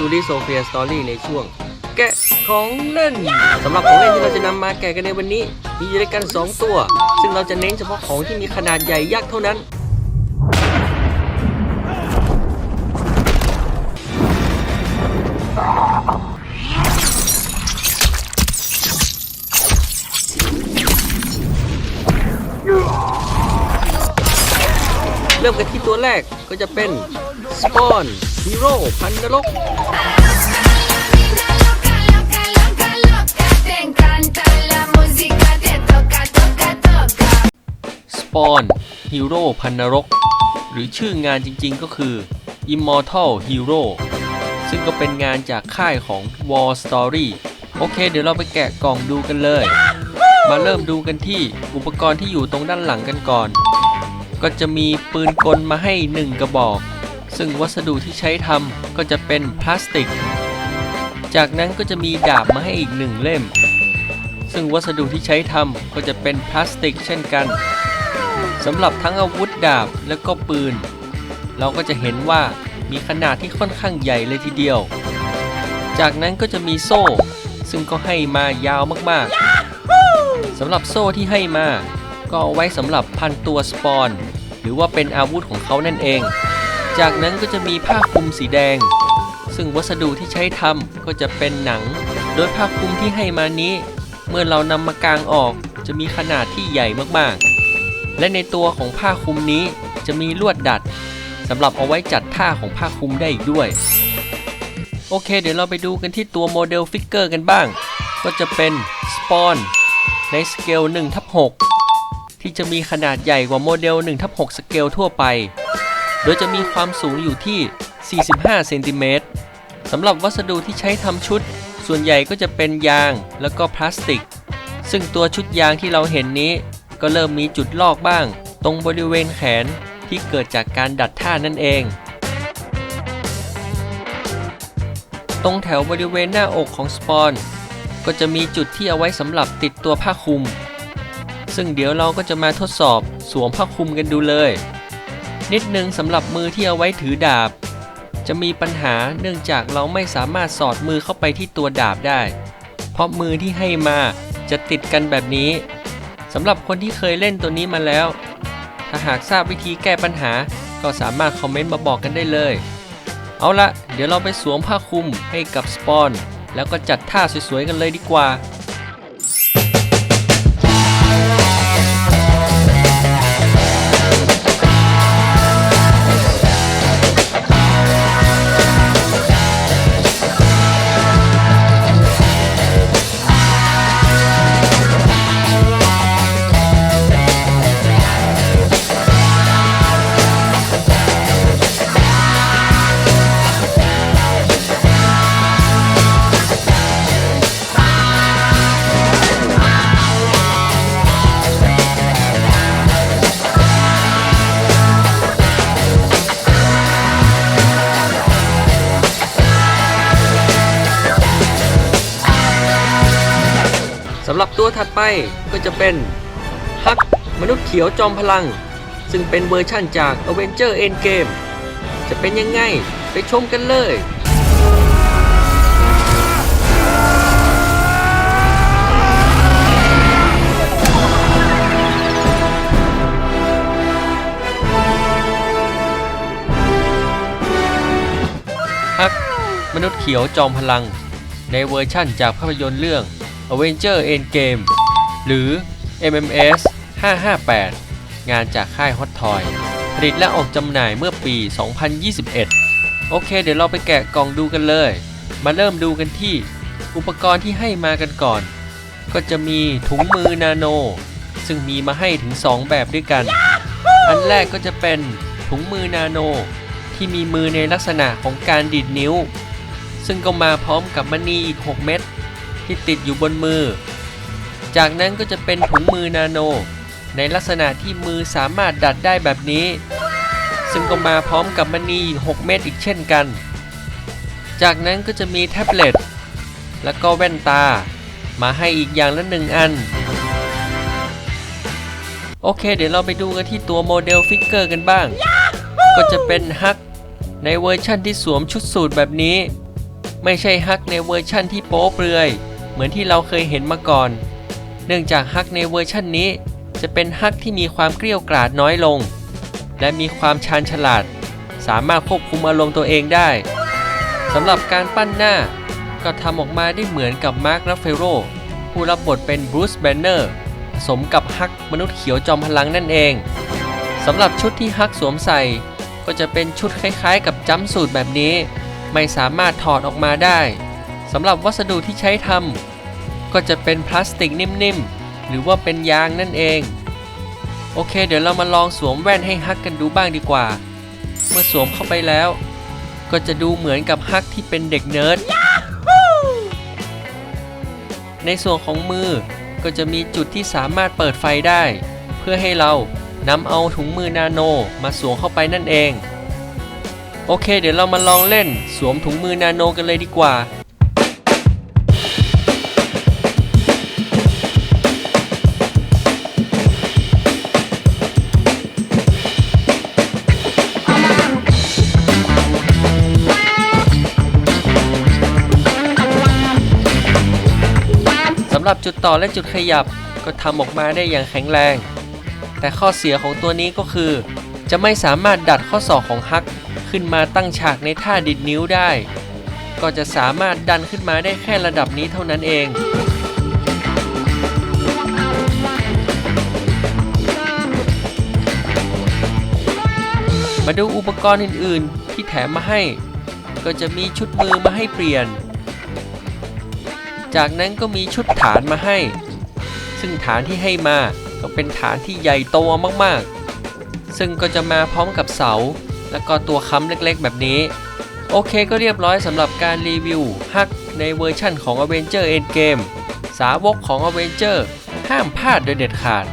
สู่ดิโซเฟียสตอรี่ในช่วง แกะของเล่นสำหรับของเล่นที่เราจะนำมาแกะกันในวันนี้ มีอยู่ด้วยกัน 2 ตัว ซึ่งเราจะเน้นเฉพาะของที่มีขนาดใหญ่ยักษ์เท่านั้น เริ่มกันที่ตัวแรกก็จะเป็นสปอน ฮีโร่พันนรกสปอนฮีโร่พันนรก หรือชื่องานจริงๆก็คือ Immortal Hero ซึ่งก็เป็นงานจากค่ายของ War Story โอเค เดี๋ยวเราไปแกะกล่องดูกันเลย มาเริ่มดูกันที่อุปกรณ์ที่อยู่ตรงด้านหลังกันก่อน ก็จะมีปืนกลมาให้ 1 กระบอก ซึ่งวัสดุที่ใช้ทำก็จะเป็นพลาสติก จากนั้นก็จะมีดาบมาให้อีกหนึ่งเล่ม ซึ่งวัสดุที่ใช้ทำก็จะเป็นพลาสติกเช่นกันสำหรับทั้งอาวุธดาบและก็ปืน เราก็จะเห็นว่ามีขนาดที่ค่อนข้างใหญ่เลยทีเดียว จากนั้นก็จะมีโซ่ ซึ่งก็ให้มายาวมากๆสำหรับโซ่ที่ให้มา ก็เอาไว้สำหรับพันตัวสปอนหรือว่าเป็นอาวุธของเขานั่นเอง จากนั้นก็จะมีผ้าคลุมสีแดง ซึ่งวัสดุที่ใช้ทำก็จะเป็นหนัง โดยผ้าคลุมที่ให้มานี้ เมื่อเรานำมากางออก จะมีขนาดที่ใหญ่มากๆ และในตัวของผ้าคลุมนี้จะมีลวดดัดสำหรับเอาไว้จัดท่าของผ้าคลุมได้อีกด้วย โอเค เดี๋ยวเราไปดูกันที่ตัวโมเดลฟิกเกอร์กันบ้าง ก็จะเป็นสปอนในสเกล1ทับ6ที่จะมีขนาดใหญ่กว่าโมเดล1ทับ6สเกลทั่วไป โดยจะมีความสูงอยู่ที่ 45 เซนติเมตรสำหรับวัสดุที่ใช้ทำชุด ส่วนใหญ่ก็จะเป็นยางแล้วก็พลาสติก ซึ่งตัวชุดยางที่เราเห็นนี้ ก็เริ่มมีจุดลอกบ้าง ตรงบริเวณแขนที่เกิดจากการดัดท่านั่นเอง ตรงแถวบริเวณหน้าอกของสปอน ก็จะมีจุดที่เอาไว้สำหรับติดตัวผ้าคลุม ซึ่งเดี๋ยวเราก็จะมาทดสอบสวมผ้าคลุมกันดูเลย นิดนึงสำหรับมือที่เอาไว้ถือดาบ จะมีปัญหาเนื่องจากเราไม่สามารถสอดมือเข้าไปที่ตัวดาบได้ เพราะมือที่ให้มาจะติดกันแบบนี้สำหรับคนที่เคยเล่นตัวนี้มาแล้ว ถ้าหากทราบวิธีแก้ปัญหาก็สามารถคอมเมนต์มาบอกกันได้เลย เอาละเดี๋ยวเราไปสวมผ้าคลุมให้กับสปอน แล้วก็จัดท่าสวยๆกันเลยดีกว่า สำหรับตัวถัดไปก็จะเป็นฮักมนุษย์เขียวจอมพลัง ซึ่งเป็นเวอร์ชั่นจาก Avenger Endgame จะเป็นยังไงไปชมกันเลยฮักมนุษย์เขียวจอมพลัง ในเวอร์ชั่นจากภาพยนตร์เรื่อง Avenger Endgame หรือ MMS 558 งานจากค่าย Hot Toy ผลิตและออกจำหน่ายเมื่อปี 2021 โอเค เดี๋ยวเราไปแกะกล่องดูกันเลย มาเริ่มดูกันที่อุปกรณ์ที่ให้มากันก่อน ก็จะมีถุงมือนาโน ซึ่งมีมาให้ถึง 2 แบบด้วยกัน อันแรกก็จะเป็นถุงมือนาโน ที่มีมือในลักษณะของการดีดนิ้ว ซึ่งก็มาพร้อมกับมณีอีก 6 เม็ด ที่ติดอยู่บนมือ จากนั้นก็จะเป็นถุงมือนาโน ในลักษณะที่มือสามารถดัดได้แบบนี้ ซึ่งก็มาพร้อมกับมณีอีก6เม็ดอีกเช่นกัน จากนั้นก็จะมีแท็บเล็ต แล้วก็แว่นตา มาให้อีกอย่างละหนึ่งอัน โอเค เดี๋ยวเราไปดูกันที่ตัวโมเดลฟิกเกอร์กันบ้าง ก็จะเป็นฮักในเวอร์ชั่นที่สวมชุดสูทแบบนี้ ไม่ใช่ฮักในเวอร์ชั่นที่โป๊เปลือย เหมือนที่เราเคยเห็นมาก่อน เนื่องจากฮักในเวอร์ชั่นนี้ จะเป็นฮักที่มีความเกลี้ยวกล่อดน้อยลง และมีความชาญฉลาด สามารถควบคุมอารมณ์ตัวเองได้สำหรับการปั้นหน้า ก็ทำออกมาได้เหมือนกับมาร์ครัฟเฟโรผู้รับบทเป็นบรูซแบนเนอร์ผสมกับฮักมนุษย์เขียวจอมพลังนั่นเองสำหรับชุดที่ฮักสวมใส่ ก็จะเป็นชุดคล้ายๆ กับจัมสูทแบบนี้ ไม่สามารถถอดออกมาได้ สำหรับวัสดุที่ใช้ทำก็จะเป็นพลาสติกนิ่มๆ หรือว่าเป็นยางนั่นเอง โอเค เดี๋ยวเรามาลองสวมแว่นให้ฮักกันดูบ้างดีกว่า เมื่อสวมเข้าไปแล้ว ก็จะดูเหมือนกับฮักที่เป็นเด็กเนิร์ดในส่วนของมือก็จะมีจุดที่สามารถเปิดไฟได้ เพื่อให้เรานำเอาถุงมือนาโนมาสวมเข้าไปนั่นเอง โอเค เดี๋ยวเรามาลองเล่นสวมถุงมือนาโนกันเลยดีกว่า หรับจุดต่อและจุดขยับก็ทำออกมาได้อย่างแข็งแรง แต่ข้อเสียของตัวนี้ก็คือ จะไม่สามารถดัดข้อศอกของฮักขึ้นมาตั้งฉากในท่าดิดนิ้วได้ ก็จะสามารถดันขึ้นมาได้แค่ระดับนี้เท่านั้นเองมาดูอุปกรณ์อื่น ๆ ที่แถมมาให้ ก็จะมีชุดมือมาให้เปลี่ยน จากนั้นก็มีชุดฐานมาให้ ซึ่งฐานที่ให้มาก็เป็นฐานที่ใหญ่โตมากๆ ซึ่งก็จะมาพร้อมกับเสา และก็ตัวค้ำเล็กๆ แบบนี้ โอเคก็เรียบร้อยสำหรับการรีวิวฮักในเวอร์ชั่นของ Avenger Endgame สาวกของ Avenger ห้ามพลาดโดยเด็ดขาด